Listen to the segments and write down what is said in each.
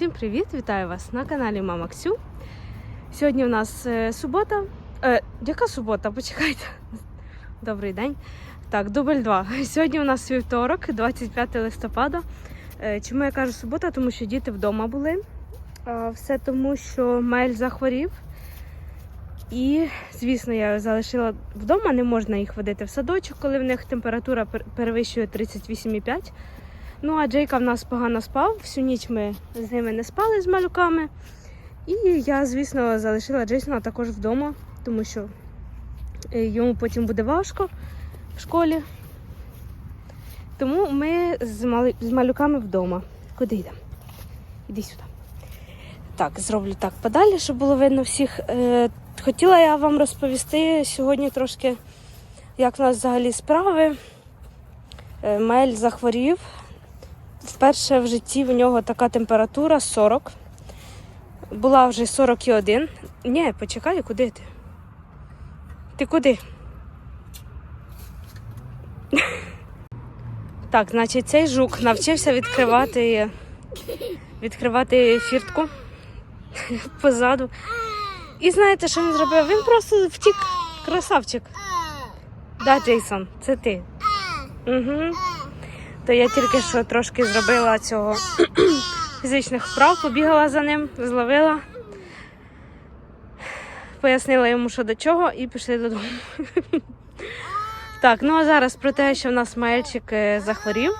Всім привіт! Вітаю вас на каналі Мама Ксю. Сьогодні у нас е, субота. Е, яка субота? Почекайте. Добрий день. Так, дубль 2. Сьогодні у нас вівторок, 25 листопада. Е, чому я кажу субота? Тому що діти вдома були. Все тому, що Мель захворів. І, звісно, я залишила вдома, не можна їх водити в садочок, коли в них температура перевищує 38,5. Ну, а Джейка в нас погано спав. Всю ніч ми з ними не спали з малюками. І я, звісно, залишила Джейсона також вдома, тому що е, йому потім буде важко в школі. Тому ми з, малюками вдома. Куди йдемо? Іди сюди. Так, зроблю так подалі, щоб було видно всіх. Е, хотіла я вам розповісти сьогодні трошки, як в нас взагалі справи. Е, Мель захворів. Вперше в житті в нього така температура 40. Була вже 41. Ні, почекай, куди ти? Ти куди? Так, значить, цей жук навчився відкривати, відкривати фіртку позаду. І знаєте, що він зробив? Він просто втік. Красавчик. Да, Джейсон, це ти. Угу. То я тільки що трошки зробила цього фізичних вправ, побігала за ним, зловила, пояснила йому, що до чого, і пішли додому. Так, ну а зараз про те, що в нас мальчик е, захворів.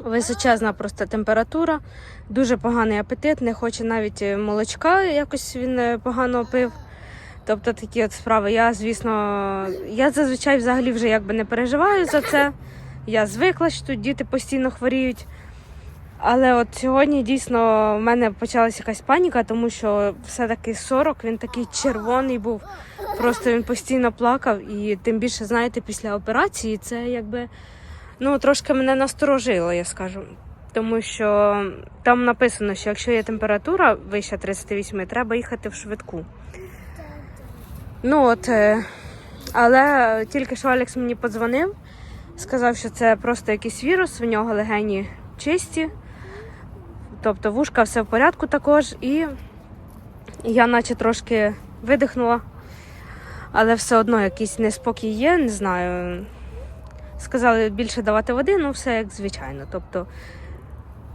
Височезна просто температура, дуже поганий апетит, не хоче навіть е, молочка, якось він е, погано пив. Тобто такі от справи. Я, звісно, я зазвичай взагалі вже якби не переживаю за це. Я звикла, що тут діти постійно хворіють. Але от сьогодні дійсно в мене почалася якась паніка, тому що все-таки 40, він такий червоний був. Просто він постійно плакав. І тим більше, знаєте, після операції це якби ну, трошки мене насторожило, я скажу. Тому що там написано, що якщо є температура вища 38, треба їхати в швидку. Ну от, е, але тільки що Алекс мені подзвонив, сказав, що це просто якийсь вірус, в нього легені чисті, тобто вушка все в порядку також. І я наче трошки видихнула, але все одно якийсь неспокій є, не знаю. Сказали більше давати води, ну все як звичайно. Тобто,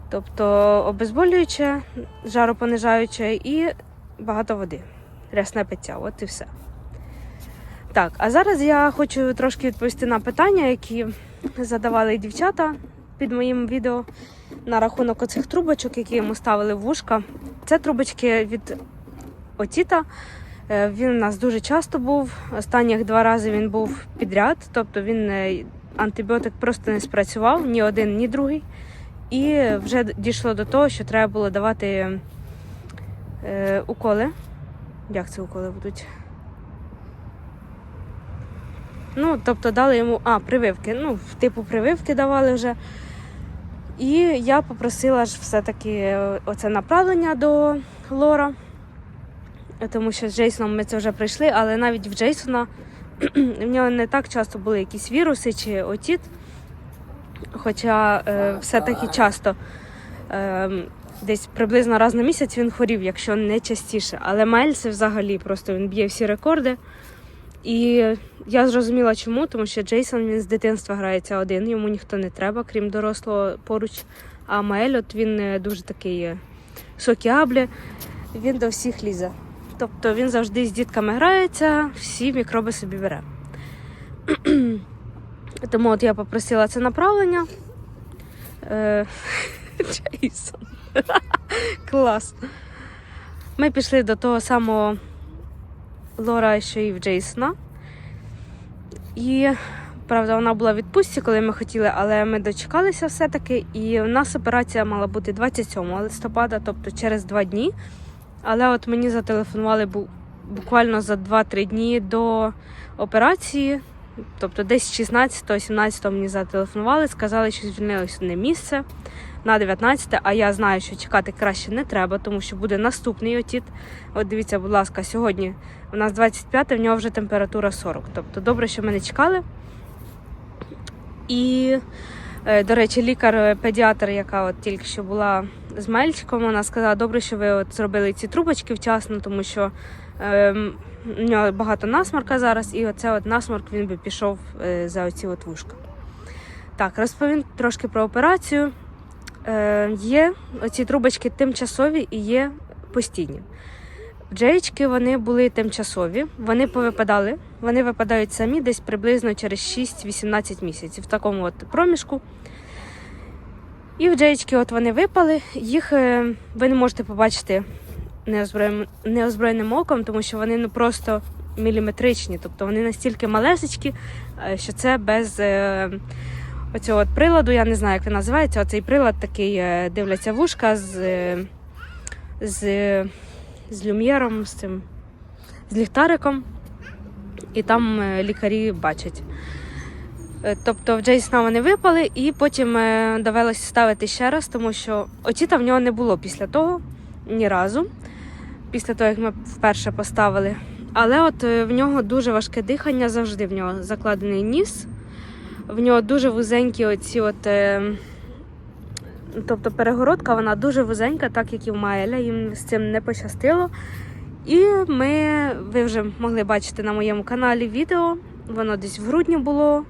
тобто обезболююче, жаропонижаюче і багато води. Рясне пиття, от і все. Так, а зараз я хочу трошки відповісти на питання, які задавали дівчата під моїм відео на рахунок оцих трубочок, які йому ставили в вушка. Це трубочки від Отіта. Е, Він у нас дуже часто був. Останніх два рази він був підряд, тобто він е, антибіотик просто не спрацював ні один, ні другий. І вже дійшло до того, що треба було давати е, уколи. Як це уколи будуть? Ну, тобто дали йому а, прививки. Ну, типу прививки давали вже. І я попросила ж все-таки е, оце направлення до Лора, тому що з Джейсоном ми це вже прийшли, але навіть в Джейсона в нього не так часто були якісь віруси чи отіт. Хоча е, все-таки часто е, десь приблизно раз на місяць він хворів, якщо не частіше. Але Мельс взагалі просто він б'є всі рекорди. І я зрозуміла чому, тому що Джейсон він з дитинства грається один, йому ніхто не треба, крім дорослого поруч. А Маель, от він е, дуже такий е, сокіабле, він до всіх лізе. Тобто він завжди з дітками грається, всі мікроби собі бере. Тому от я попросила це направлення. Е, Джейсон. Клас. Ми пішли до того самого Лора, що і в Джейсона. І, правда, вона була в відпустці, коли ми хотіли, але ми дочекалися все-таки. І у нас операція мала бути 27 листопада, тобто через два дні. Але от мені зателефонували буквально за 2-3 дні до операції. Тобто десь 16-17 мені зателефонували, сказали, що звільнилось одне місце на 19, а я знаю, що чекати краще не треба, тому що буде наступний отіт. От дивіться, будь ласка, сьогодні у нас 25, в нього вже температура 40. Тобто добре, що ми не чекали. І, е, до речі, лікар-педіатр, яка от тільки що була з мальчиком. Вона сказала, добре, що ви от зробили ці трубочки вчасно, тому що ем, у нього багато насморка зараз, і оце от насморк він би пішов е, за оці от вушка. Так, розповім трошки про операцію. Е, є оці трубочки тимчасові і є постійні. Джеєчки вони були тимчасові, вони повипадали. Вони випадають самі десь приблизно через 6-18 місяців в такому от проміжку. І в джеєчки от вони випали. Їх е, ви не можете побачити неозброєним, оком, тому що вони ну просто міліметричні, тобто вони настільки малесечкі, е, що це без оцього приладу, я не знаю, як він називається. Оцей прилад такий е, дивляться вушка з, е, з, з люм'єром, з цим з ліхтариком, і там е, лікарі бачать. Тобто в Джейсона вони випали, і потім довелося ставити ще раз, тому що очіта в нього не було після того ні разу, після того, як ми вперше поставили. Але от в нього дуже важке дихання, завжди в нього закладений ніс. В нього дуже вузенькі оці от. е, Тобто перегородка вона дуже вузенька, так як і в Маеля, їм з цим не пощастило. І ми, ви вже могли бачити на моєму каналі відео, воно десь в грудні було.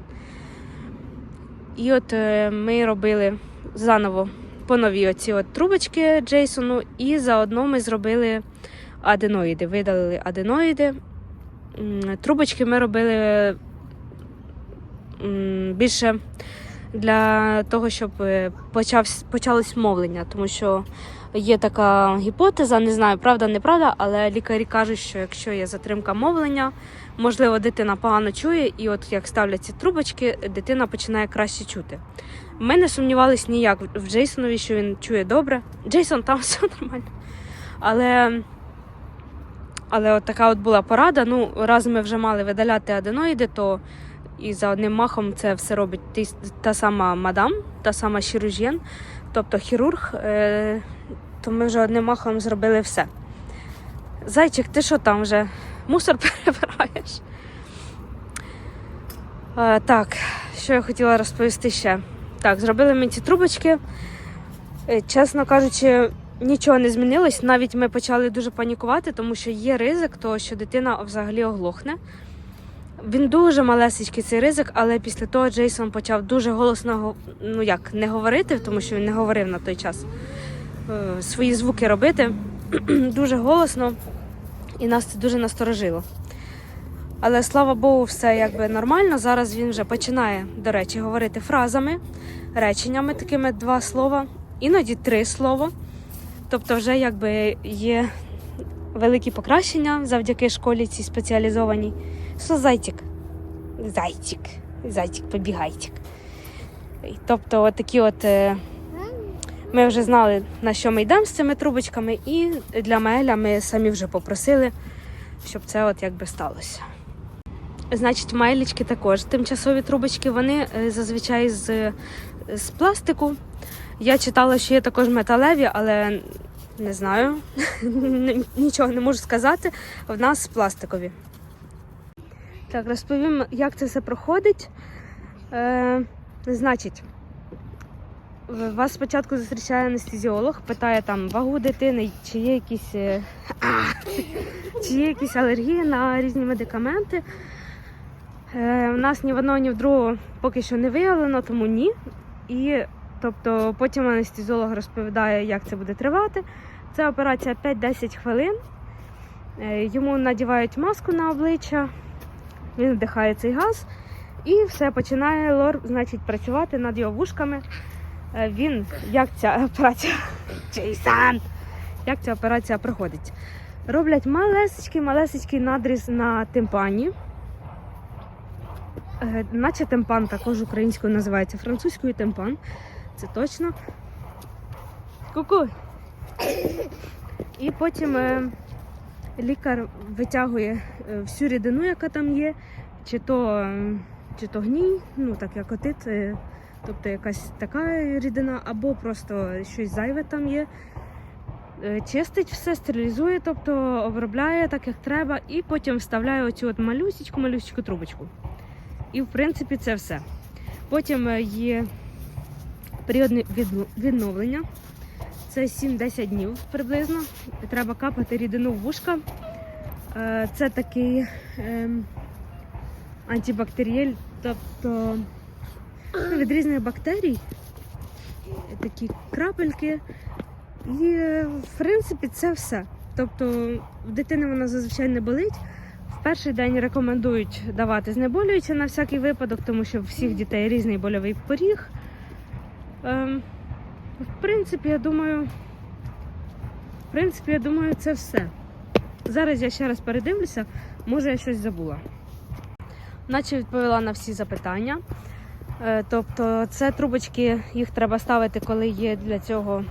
І от е, ми робили заново по новій оці от трубочки Джейсону, і заодно ми зробили аденоїди, видалили аденоїди. Трубочки ми робили більше для того, щоб е, почалось мовлення, тому що є така гіпотеза, не знаю, правда, неправда, але лікарі кажуть, що якщо є затримка мовлення, можливо, дитина погано чує, і от як ставлять ці трубочки, дитина починає краще чути. Ми не сумнівались ніяк в Джейсонові, що він чує добре. Джейсон, там все нормально. Але, але от така от була порада. Ну, раз ми вже мали видаляти аденоїди, то і за одним махом це все робить та сама мадам, та сама хіруржєн, тобто хірург. Е, то ми вже одним махом зробили все. Зайчик, ти що там вже? Мусор перебираєш? Е, так, що я хотіла розповісти ще. Так, зробили ми ці трубочки. Е, Чесно кажучи, нічого не змінилось. Навіть ми почали дуже панікувати, тому що є ризик того, що дитина взагалі оглохне. Він дуже малесечкий цей ризик, але після того Джейсон почав дуже голосно ну як не говорити, тому що він не говорив на той час. е, Свої звуки робити дуже голосно, і нас це дуже насторожило. Але слава Богу, все якби нормально. Зараз він вже починає, до речі, говорити фразами, реченнями, такими два слова, іноді три слова. Тобто, вже якби є великі покращення завдяки школі цій спеціалізованій. Що зайчик? Зайчик. Зайчик, побігайчик. Тобто, такі от. е, Ми вже знали, на що ми йдемо з цими трубочками, і для Маеля ми самі вже попросили, щоб це от якби сталося. Значить, майлічки також тимчасові трубочки, вони е, зазвичай з, з пластику. Я читала, що є також металеві, але не знаю, нічого не можу сказати. В нас пластикові. Так, розповім, як це все проходить. Е, значить, вас спочатку зустрічає анестезіолог, питає там вагу дитини, чи є якісь, е, чи є якісь алергії на різні медикаменти. Е, у нас ні в одного, ні в другого поки що не виявлено, тому ні. І тобто потім анестезіолог розповідає, як це буде тривати. Це операція 5-10 хвилин. Е, Йому надівають маску на обличчя, він вдихає цей газ і все починає лор значить, працювати над його вушками. Е, Він як ця операція Джейсон! Як ця операція проходить? Роблять малесечкий, малесечкий надріз на тимпані. Е, Наче темпан також українською називається французькою темпан. Це точно. Ку-ку. І потім е, лікар витягує е, всю рідину, яка там є, чи то, чи то гній, ну так як отит, е, тобто якась така рідина, або просто щось зайве там є. Е, Чистить все, стерилізує, тобто обробляє так, як треба, і потім вставляє оцю от малюсічку, малюсічку трубочку. І в принципі це все. Потім є період відновлення. Це 7-10 днів приблизно. Треба капати рідину в вушка. Е, Це такий ем, антибактеріель, тобто ну, від різних бактерій. Такі крапельки. І е, в принципі це все. Тобто в дитини вона зазвичай не болить. В перший день рекомендують давати знеболююче на всякий випадок, тому що в всіх дітей різний больовий поріг. В принципі, я думаю, в принципі, я думаю, це все. Зараз я ще раз передивлюся, може я щось забула. Наче відповіла на всі запитання. Е, Тобто, це трубочки, їх треба ставити, коли є для цього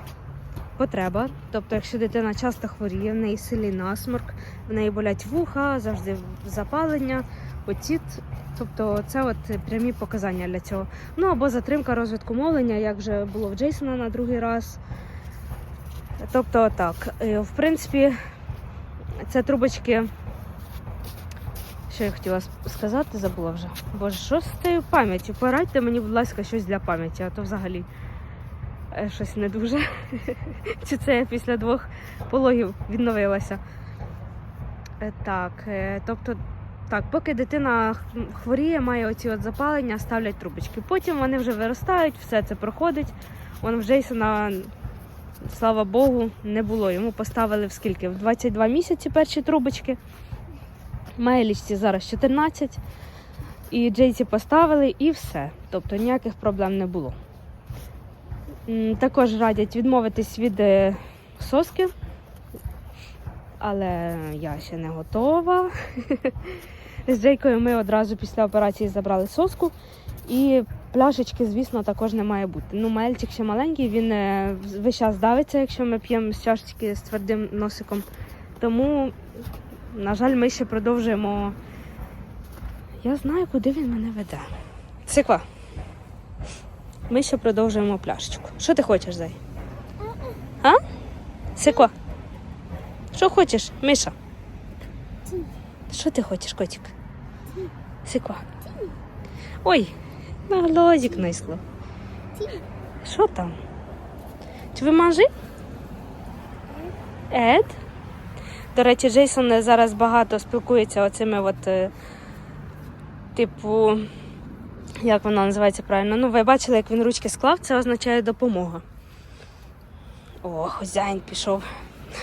потреба. Тобто, якщо дитина часто хворіє, в неї сильний насморк, в неї болять вуха, завжди запалення, отіт. Тобто, це от прямі показання для цього. Ну або затримка розвитку мовлення, як вже було в Джейсона на другий раз. Тобто, так, Е, в принципі, це трубочки. Що я хотіла сказати, забула вже. Боже, що з тією пам'яттю? Порадьте мені, будь ласка, щось для пам'яті, а то взагалі е, щось не дуже. Чи це я після двох пологів відновилася? Е, Так, тобто, так, поки дитина хворіє, має оці от запалення, ставлять трубочки. Потім вони вже виростають, все це проходить. Вон в Джейсона, слава Богу, не було. Йому поставили в скільки? В 22 місяці перші трубочки. Майлічці зараз 14. І Джейсі поставили і все. Тобто ніяких проблем не було. Також радять відмовитись від е, соски, але я ще не готова. З Джейкою ми одразу після операції забрали соску. І пляшечки, звісно, також не має бути. Ну, мальчик ще маленький, він е, весь час давиться, якщо ми п'ємо з чашечки з твердим носиком. Тому, на жаль, ми ще продовжуємо. Я знаю, куди він мене веде. Сиква. Ми ще продовжуємо пляшечку. Що ти хочеш, Зай? А? Сиква. Що хочеш, Миша? Що ти хочеш, котик? Сиква. Ой, на глазик нисло. Що там? Чи ви мажи? До речі, Джейсон зараз багато спілкується оцими от, е, типу, як вона називається правильно? Ну, ви бачили, як він ручки склав, це означає допомога. О, хазяїн пішов.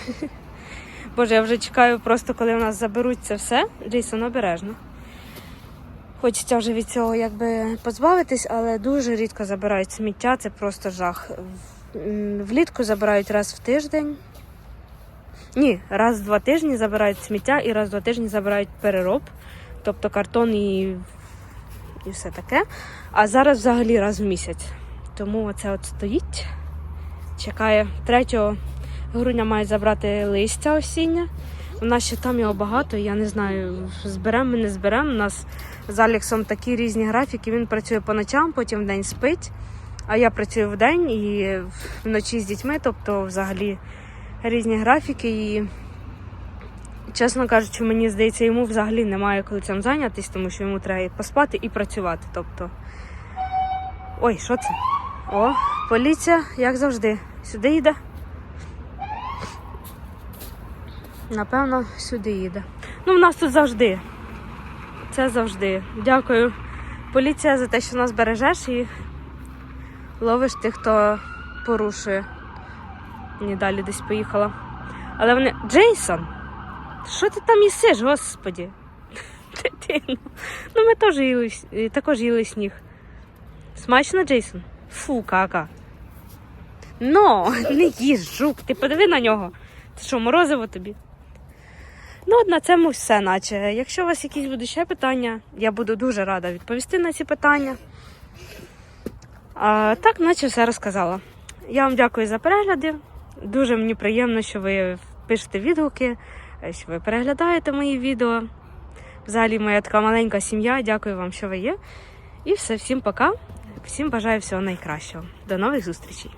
Боже, я вже чекаю просто, коли у нас заберуть це все. Джейсон обережно. Хочеться вже від цього якби позбавитись, але дуже рідко забирають сміття, це просто жах. Влітку забирають раз в тиждень. Ні, раз в два тижні забирають сміття і раз в два тижні забирають перероб, тобто картон і, і все таке. А зараз взагалі раз в місяць. Тому оце от стоїть, чекає. 3 грудня мають забрати листя осіння. У нас ще там його багато, я не знаю, зберемо ми не зберемо. У нас з Аліксом такі різні графіки. Він працює по ночам, потім в день спить. А я працюю в день і вночі з дітьми, тобто взагалі різні графіки. І, чесно кажучи, мені здається, йому взагалі немає коли цим зайнятися, тому що йому треба і поспати і працювати. Тобто. Ой, що це? О, поліція, як завжди. Сюди йде. Напевно, сюди їде. Ну, в нас тут завжди. Це завжди. Дякую. Поліція за те, що нас бережеш і ловиш тих, хто порушує. Ні, далі десь поїхала. Але вони. Джейсон! Що ти там їсиш, господі? Дитину. Ну, ми теж їли, також їли сніг. Смачно, Джейсон? Фу, кака. Ну, не їж, жук, ти подиви на нього. Це що, морозиво тобі? Ну, от на цьому все, наче. Якщо у вас якісь будуть ще питання, я буду дуже рада відповісти на ці питання. А, Так, наче все розказала. Я вам дякую за перегляди. Дуже мені приємно, що ви пишете відгуки, що ви переглядаєте мої відео. Взагалі, моя така маленька сім'я. Дякую вам, що ви є. І все, всім пока. Всім бажаю всього найкращого. До нових зустрічей!